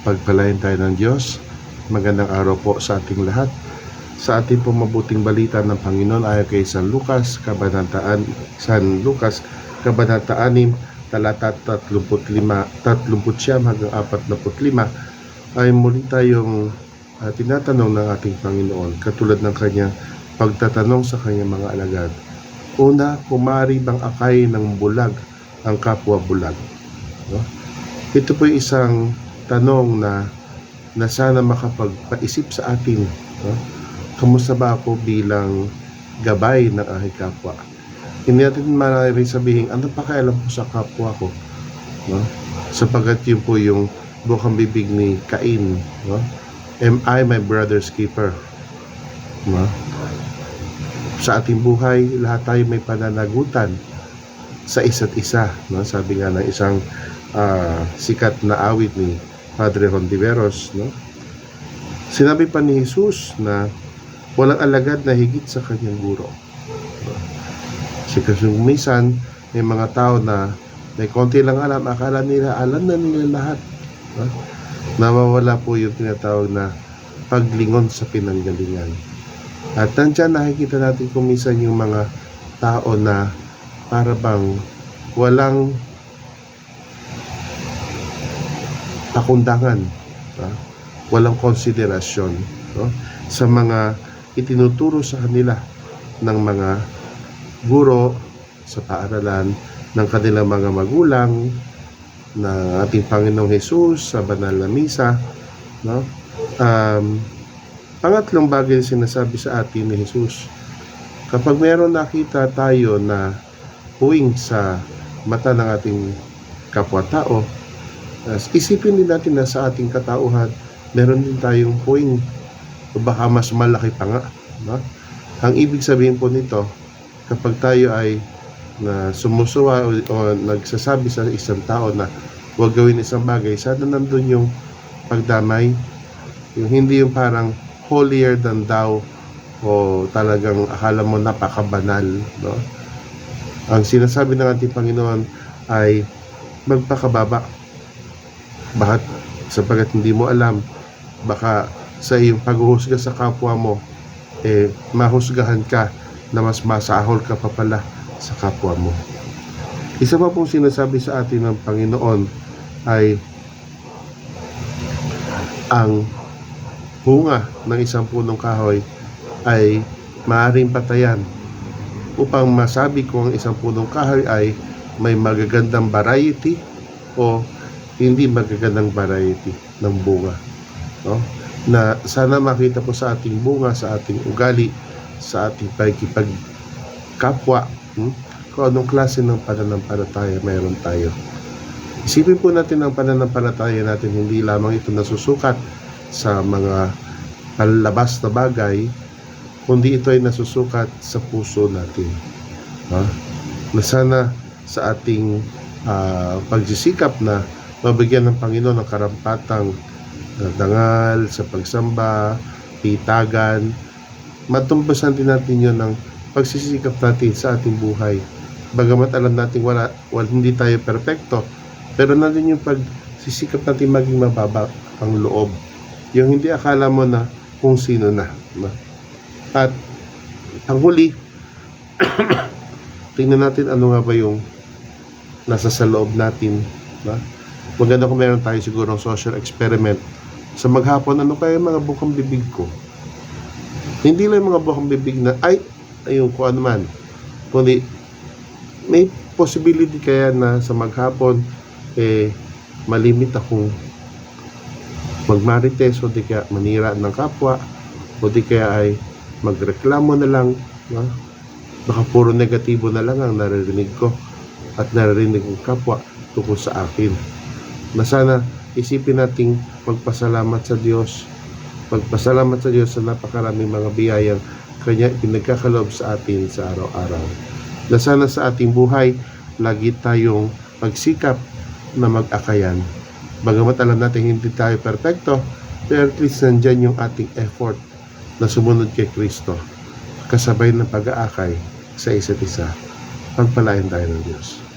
Pagpalain tayo ng Diyos. Magandang araw po sa ating lahat. Sa ating pong mabuting balita ng Panginoon ayon kay San Lucas, Kabanata San Lucas, Kabanata 6, talata 35, 39 hanggang 45 ay muli tayong uh, tinatanong ng ating Panginoon katulad ng kanyang pagtatanong sa kanyang mga alagad. Una, kumari bang akay ng bulag ang kapwa bulag? No? Ito po isang tanong na na sana makapagpaisip sa atin. No? Kamusta ba ako bilang gabay ng aking kapwa? Hindi natin maaaring sabihin, ano pa kailan ko sa kapwa ko? No? Sapagat yun po yung bukang bibig ni Cain. No? Am I my brother's keeper? No? Sa ating buhay, lahat tayo may pananagutan sa isa't isa. No? Sabi nga ng isang ah, sikat na awit ni Padre Hontiveros. No? Sinabi pa ni Jesus na walang alagad na higit sa kanyang guro. Kasi kasi minsan, may mga tao na may konti lang alam, akala nila, alam na nila lahat. No? Nawawala po yung tinatawag na paglingon sa pinanggalingan. At nandyan nakikita natin kung minsan yung mga tao na para bang walang pakundangan, no? walang konsiderasyon no? sa mga itinuturo sa kanila ng mga guro sa paaralan ng kanilang mga magulang ng ating Panginoong Hesus sa banal na misa no um, pangatlong bagay na sinasabi sa atin ni Jesus kapag meron nakita tayo na huwing sa mata ng ating kapwa-tao uh, isipin din natin na sa ating katauhan meron din tayong huwing o baka mas malaki pa nga no? ang ibig sabihin po nito kapag tayo ay na sumusuwa o, o nagsasabi sa isang tao na huwag gawin isang bagay, sana nandun yung pagdamay, yung hindi yung parang holier than thou o talagang akala mo napakabanal, no? Ang sinasabi ng ating Panginoon ay magpakababa. Bakit? Sapagat hindi mo alam, baka sa iyong paghuhusga sa kapwa mo, eh, mahusgahan ka na mas masahol ka pa pala sa kapwa mo. Isa pa pong sinasabi sa atin ng Panginoon ay ang bunga ng isang punong kahoy ay maaaring patayan upang masabi kung ang isang punong kahoy ay may magagandang variety o hindi magagandang variety ng bunga. No? Na sana makita po sa ating bunga, sa ating ugali, sa ating pagkipag kapwa, hmm? kung anong klase ng pananampalataya mayroon tayo. Isipin po natin ang pananampalataya natin, hindi lamang ito nasusukat sa mga palabas na bagay, kundi ito ay nasusukat sa puso natin. Ha? Na sana sa ating ah, pagsisikap na mabigyan ng Panginoon ng karampatang dangal sa pagsamba, pitagan, matumbasan din natin yon ng pagsisikap natin sa ating buhay. Bagamat alam natin wala, wala hindi tayo perpekto, pero nandun yung pagsisikap natin maging mababa ang loob. Yung hindi akala mo na kung sino na. At ang huli, tingnan natin ano nga ba yung nasa sa loob natin. No? Maganda kung meron tayo siguro ng social experiment sa maghapon, ano kaya mga bukang bibig ko? Hindi lang mga bukang bibig na, ay, ayun ko ano man. Kundi, may possibility kaya na sa maghapon, eh, malimit akong magmarites o di kaya manira ng kapwa o di kaya ay magreklamo na lang no? baka puro negatibo na lang ang naririnig ko at naririnig ng kapwa tungkol sa akin na sana isipin nating magpasalamat sa Diyos. Magpasalamat sa Diyos sa napakaraming mga biyayang kanya pinagkakaloob sa atin sa araw-araw. Na sana sa ating buhay lagi tayong magsikap na mag-akayan. Bagamat alam natin hindi tayo perfecto pero at least nandyan yung ating effort na sumunod kay Kristo kasabay ng pag-aakay sa isa't isa. Pagpalain tayo ng Diyos